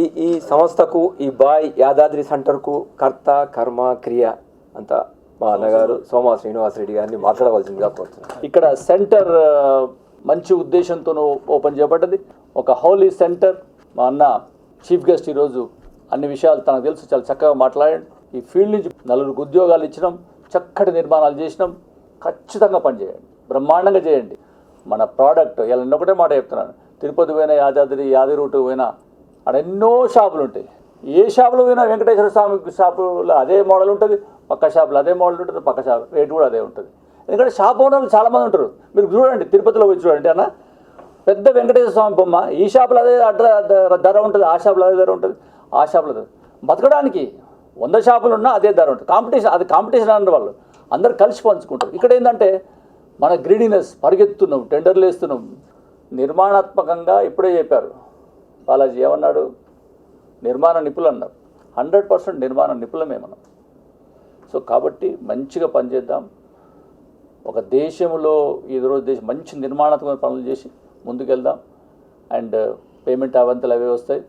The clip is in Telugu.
ఈ ఈ సంస్థకు ఈ బాయ్ యాదాద్రి సెంటర్కు కర్త కర్మ క్రియ అంతా మా అన్నగారు సోమా శ్రీనివాస్ రెడ్డి గారిని మాట్లాడవలసిందిగా కోరుతున్నాను. ఇక్కడ సెంటర్ మంచి ఉద్దేశంతో ఓపెన్ చేయబడ్డది. ఒక హౌలీ సెంటర్. మా అన్న చీఫ్ గెస్ట్ ఈరోజు అన్ని విషయాలు తనకు తెలుసు చాలా చక్కగా మాట్లాడాడు. ఈ ఫీల్డ్ నుంచి నలుగురికి ఉద్యోగాలు ఇచ్చినాం చక్కటి నిర్మాణాలు చేసినాం ఖచ్చితంగా పనిచేయండి బ్రహ్మాండంగా చేయండి. మన ప్రోడక్ట్ ఇలా ఒకటే మాట చెప్తున్నాను. తిరుపతి పోయినా యాదాద్రి యాది రూటు పోయినా అక్కడ ఎన్నో షాపులు ఉంటాయి. ఏ షాపులో పోయినా వెంకటేశ్వర స్వామి షాపులో అదే మోడల్ ఉంటుంది పక్క షాపులో అదే మోడల్ ఉంటుంది పక్క షాప్ రేటు కూడా అదే ఉంటుంది. ఎందుకంటే షాప్ ఓనర్లు చాలామంది ఉంటారు. మీరు చూడండి తిరుపతిలో పోయి చూడండి అన్న. పెద్ద వెంకటేశ్వర స్వామి బొమ్మ ఈ షాపులో అదే ధర- ధర ఉంటుంది ఆ షాపులో అదే ధర ఉంటుంది ఆ షాపులో బతకడానికి వంద షాపులు ఉన్నా అదే ధర ఉంటుంది. కాంపిటీషన్ అది కాంపిటీషన్ అన్న వాళ్ళు. అందరు కలిసి పంచుకుంటారు. ఇక్కడ ఏంటంటే మన గ్రీడీనెస్ పరిగెత్తున్నాం టెండర్లు వేస్తున్నాం. నిర్మాణాత్మకంగా ఇప్పుడే చెప్పారు. బాలాజీ ఏమన్నాడు? నిర్మాణ నిపుణులు అన్నారు. హండ్రెడ్ పర్సెంట్ నిర్మాణ నిపుణులమే మనం. సో కాబట్టి మంచిగా పనిచేద్దాం. ఒక దేశంలో ఈరోజు దేశం మంచి నిర్మాణాత్మక పనులు చేసి ముందుకెళ్దాం. అండ్ పేమెంట్ అవంతలు అవే వస్తాయి.